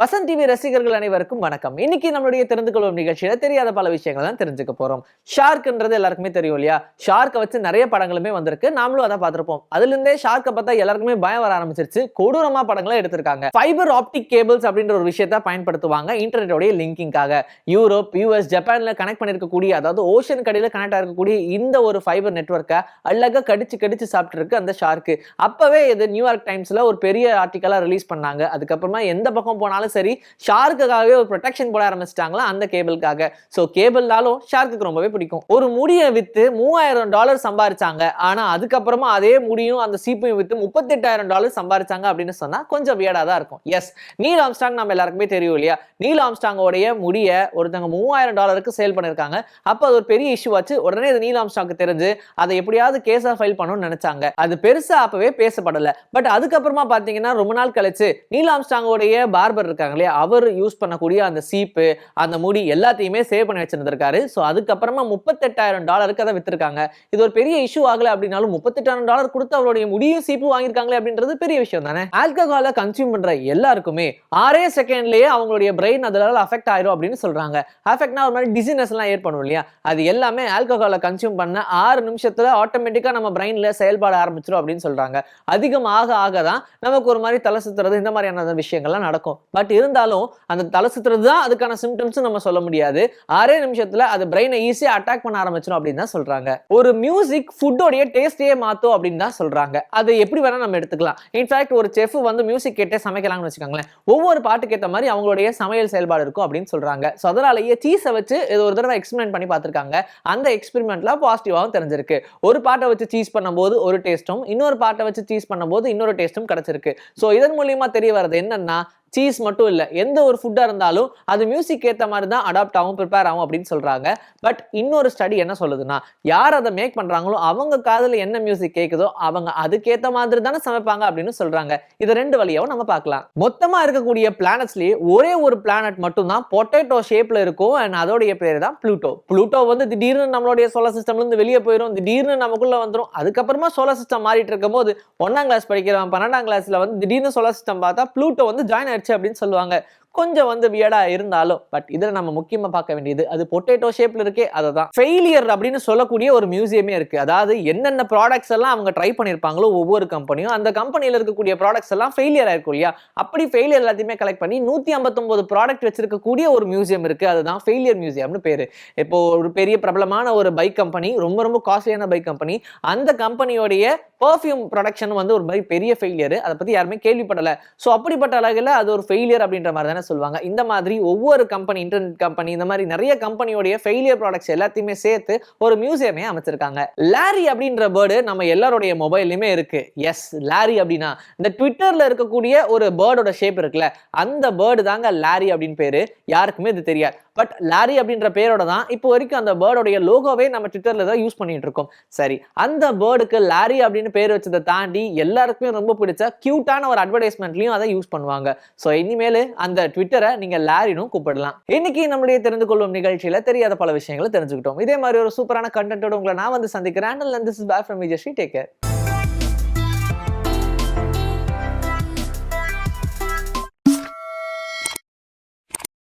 Vasanth TV ரசிகர்கள் அனைவருக்கும் வணக்கம். இன்னைக்கு நம்மளுடைய தெரிந்து கொள்ளும் நிகழ்ச்சியில தெரியாத பல விஷயங்கள் தான் தெரிஞ்சுக்க போறோம். ஷார்க்ன்றது எல்லாருக்குமே தெரியும் இல்லையா? ஷார்க்கை வச்சு நிறைய படங்களுமே வந்திருக்கு. நாமளும் அதை பார்த்திருப்போம். அதுல இருந்தே ஷார்க்கை பார்த்தா எல்லாருக்குமே பயம் வர ஆரம்பிச்சிருச்சு. கொடூரமா படங்களை எடுத்திருக்காங்க. ஃபைபர் ஆப்டிக் கேபிள்ஸ் அப்படின்ற ஒரு விஷயத்த பயன்படுத்துவாங்க இன்டர்நெட்டோடைய லிங்கிங்காக யூரோப் யூஎஸ் ஜப்பான்ல கனெக்ட் பண்ணிருக்கக்கூடிய அதாவது ஓஷன் கடையில கனெக்ட் ஆகக்கூடிய இந்த ஒரு ஃபைபர் நெட்வொர்க்கை அழகா கடிச்சு கடிச்சு சாப்பிட்டுருக்கு அந்த ஷார்க்கு அப்பவே இது நியூயார்க் டைம்ஸ்ல ஒரு பெரிய ஆர்டிக்கலா ரிலீஸ் பண்ணாங்க. அதுக்கப்புறமா எந்த பக்கம் போனாலும் சரி ஷார்க்குக்காகவே ஒரு ப்ரொடெக்ஷன் போட ஆரம்பிச்சிட்டாங்களா? அந்த கேபிளுக்காக ஸோ கேபிள்னாலும் ஷார்க்குக்கு ரொம்பவே பிடிக்கும். ஒரு முடியை வித்து மூவாயிரம் டாலர் சம்பாரிச்சாங்க. ஆனா அதுக்கப்புறமா அதே முடியும் அந்த சீப்பையும் விற்று முப்பத்தெட்டாயிரம் டாலர் சம்பாரிச்சாங்க அப்படின்னு சொன்னா கொஞ்சம் வியடாக தான் இருக்கும். எஸ் நீல் ஆம்ஸ்டாங் நம்ம எல்லாருக்குமே தெரியும் இல்லையா? நீல் ஆம்ஸ்டாங்கோடைய முடிய ஒருத்தவங்க மூவாயிரம் டாலருக்கு சேல் பண்ணிருக்காங்க. அப்போ அது ஒரு பெரிய இஷ்யூ ஆச்சு. உடனே அது நீல் ஆம்ஸ்டாங்க தெரிஞ்சு அதை எப்படியாவது கேஸாக ஃபைல் பண்ணணும்னு நினைச்சாங்க. அது பெருசா அப்பவே பேசப்படல. பட் அதுக்கப்புறமா பாத்தீங்கன்னா ரொம்ப நாள் கழிச்சு நீல் ஆம்ஸ்டாங்கோடைய பார்பர் இருக்காங்க இல்லையா அவர் யூஸ் பண்ணக்கூடிய அந்த சீப்பு அந்த முடி எல்லாத்தையுமே சேவ் பண்ணி வச்சிருந்திருக்காரு. ஸோ அதுக்கப்புறமா முப்பத்தெட்டாயிரம் டாலருக்கு அதை வித்திருக்காங்க. இது ஒரு பெரிய இஷ்யூ ஆகல அப்படின்னாலும் முப்பத்தெட்டாயிரம் டாலர் கொடுத்து அவருடைய முடியும் சீப்பு வாங்கியிருக்காங்களே அப்படின்றது பெரிய விஷயம் தானே? ஆல்கஹாலை கன்சியூம் பண்ற எல்லாருக்குமே ஆறே செகண்ட்லயே அவங்களுடைய பிரெயின் அதனால அஃபெக்ட் ஆயிரும் அப்படின்னு சொல்றாங்க. அஃபெக்ட்னா ஒரு மாதிரி டிசினஸ் எல்லாம் ஏற்படும் இல்லையா? அது எல்லாமே ஆல்கஹாலை கன்சியூம் பண்ண ஆறு நிமிஷத்துல ஆட்டோமேட்டிக்கா நம்ம பிரெயின்ல செயல்பாட ஆரம்பிச்சிடும் அப்படின்னு சொல்றாங்க. அதிகம் ஆக ஆக தான் நமக்கு ஒரு மாதிரி தலை சுத்துறது இந்த மாதிரியான விஷயங்கள்லாம் நடக்கும். பட் இருந்தாலும் அந்த தலை சுத்துறது தான் அதுக்கான சிம்டம்ஸ் நம்ம சொல்ல முடியாது. ஆறே நிமிஷத்துல அது பிரெயினை ஈஸியா அட்டாக் பண்ண ஆரம்பிச்சிடும் அப்படின்னு தான் சொல்றாங்க. ஒரு மியூசிக் ஃபுட்டோடைய டேஸ்டே மாத்தும் அப்படின்னு தான் சொல்றாங்க. அது எப்படி வேணா நம்ம எடுத்துக்கலாம். இன்ஃபேக்ட் ஒரு செஃப் வந்து மியூசிக் கேட்டே சமைக்கலாம்னு வச்சுக்கோங்களேன். ஒவ்வொரு பாட்டுக்கு ஏற்ற மாதிரி அவங்களுடைய சமையல் செயல்பாடு இருக்கும் அப்படின்னு சொல்றாங்க. ஸோ அதனாலேயே சீஸை வச்சு இது ஒரு தடவை எக்ஸ்பெரிமெண்ட் பண்ணி பார்த்துருக்காங்க. அந்த எக்ஸ்பிரிமெண்ட்ல பாசிட்டிவாகவும் தெரிஞ்சிருக்கு. ஒரு பாட்டை வச்சு சீஸ் பண்ணும்போது ஒரு டேஸ்ட்டும் இன்னொரு பாட்டை வச்சு சீஸ் பண்ணும்போது இன்னொரு டேஸ்ட்டும் கிடைச்சிருக்கு. ஸோ இதன் மூலியமா தெரிய வர்றது என்னன்னா சீஸ் மட்டும் இல்லை எந்த ஒரு ஃபுட்டாக இருந்தாலும் அது மியூசிக் ஏற்ற மாதிரி தான் அடாப்ட் ஆகும் ப்ரிப்பேர் ஆகும் அப்படின்னு சொல்கிறாங்க பட் இன்னொரு ஸ்டடி என்ன சொல்லுதுன்னா யார் அதை மேக் பண்ணுறாங்களோ அவங்க காதில் என்ன மியூசிக் கேட்குதோ அவங்க அதுக்கேற்ற மாதிரி தானே சமைப்பாங்க அப்படின்னு சொல்கிறாங்க இதை ரெண்டு வழியாவும் நம்ம பார்க்கலாம். மொத்தமாக இருக்கக்கூடிய பிளானட்ஸ்லேயே ஒரே ஒரு பிளானட் மட்டும் தான் பொட்டேட்டோ ஷேப்பில் இருக்கும். அண்ட் அதோடைய பேர் தான் ப்ளூட்டோ ப்ளூட்டோ வந்து திடீர்னு நம்மளுடைய சோலர் சிஸ்டம்லேருந்து வெளியே போயிடும் திடீர்னு நமக்குள்ளே வந்துடும் அதுக்கப்புறமா சோலார் சிஸ்டம் மாறிட்டு இருக்கும் போது ஒன்றாம் கிளாஸ் படிக்கிறவன் பன்னெண்டாம் கிளாஸில் வந்து திடீர்னு சோலர் சிஸ்டம் பார்த்தா ப்ளூட்டோ வந்து ஜாயின் ஆயிடுச்சு அப்படின்னு சொல்லுவாங்க. கொஞ்சம் வந்து வியடா இருந்தாலும் பட் இதில் நம்ம முக்கியமாக பார்க்க வேண்டியது அது பொட்டேட்டோ ஷேப்ல இருக்கே அதை தான் ஃபெயிலியர் அப்படின்னு சொல்லக்கூடிய ஒரு மியூசியமே இருக்கு. அதாவது என்னென்ன ப்ராடக்ட்ஸ் எல்லாம் அவங்க ட்ரை பண்ணியிருப்பாங்களோ ஒவ்வொரு கம்பெனியும் அந்த கம்பெனியில் இருக்கக்கூடிய ப்ராடக்ட்ஸ் எல்லாம் ஃபெயிலியர் ஆயிருக்கும் இல்லையா? அப்படி ஃபெயிலியர் எல்லாத்தையுமே கலெக்ட் பண்ணி நூற்றி ஐம்பத்தொம்போது ப்ராடக்ட் வச்சிருக்கக்கூடிய ஒரு மியூசியம் இருக்கு. அதுதான் ஃபெயிலியர் மியூசியம்னு பேர். இப்போ ஒரு பெரிய பிரபலமான ஒரு பைக் கம்பெனி ரொம்ப ரொம்ப காஸ்ட்லியான பைக் கம்பெனி அந்த கம்பெனியோடைய பர்ஃப்யூம் ப்ரொடக்ஷன் வந்து ஒரு மாதிரி பெரிய ஃபெயிலியர் அதை பற்றி யாருமே கேள்விப்படலை. ஸோ அப்படிப்பட்ட அளவில் அது ஒரு ஃபெயிலியர் அப்படின்ற மாதிரி தானே சொல்லுவாங்க. இந்த மாதிரி ஒவ்வொரு கம்பெனி இன்டர்நெட் கம்பெனி இந்த மாதிரி நிறைய கம்பெனியோடைய ஃபெயிலியர் ப்ராடக்ட்ஸ் எல்லாத்தையுமே சேர்த்து ஒரு மியூசியமே அமைச்சிருக்காங்க. லாரி அப்படின்ற பேர்டு நம்ம எல்லாருடைய மொபைல்லையுமே இருக்கு. எஸ் லாரி அப்படின்னா இந்த ட்விட்டர்ல இருக்கக்கூடிய ஒரு பேர்டோட ஷேப் இருக்குல்ல அந்த பேர்டு தாங்க லாரி அப்படின்னு பேரு. யாருக்குமே இது தெரியாது. பட் லாரி அப்படின்ற பேரோட தான் இப்போ வரைக்கும் அந்த பேர்டோடைய லோகோவே நம்ம ட்விட்டர்ல தான் யூஸ் பண்ணிட்டு இருக்கோம். சரி அந்த பேர்டுக்கு லாரி அப்படின்னு பேர் வச்சதை தாண்டி எல்லாருக்குமே ரொம்ப பிடிச்ச கியூட்டான ஒரு அட்வர்டைஸ்மெண்ட்லையும் அதை யூஸ் பண்ணுவாங்க. ஸோ இனிமேல் அந்த ட்விட்டரை நீங்க லாரினும் கூப்பிடலாம். இன்னைக்கு நம்மளுடைய தெரிந்து கொள்ளும் நிகழ்ச்சியில தெரியாத பல விஷயங்களை தெரிஞ்சுக்கிட்டோம். இதே மாதிரி ஒரு சூப்பரான கண்டென்ட்டோட உங்களை நான் வந்து சந்திக்கிறேன். And this is back from Vijay Sri take care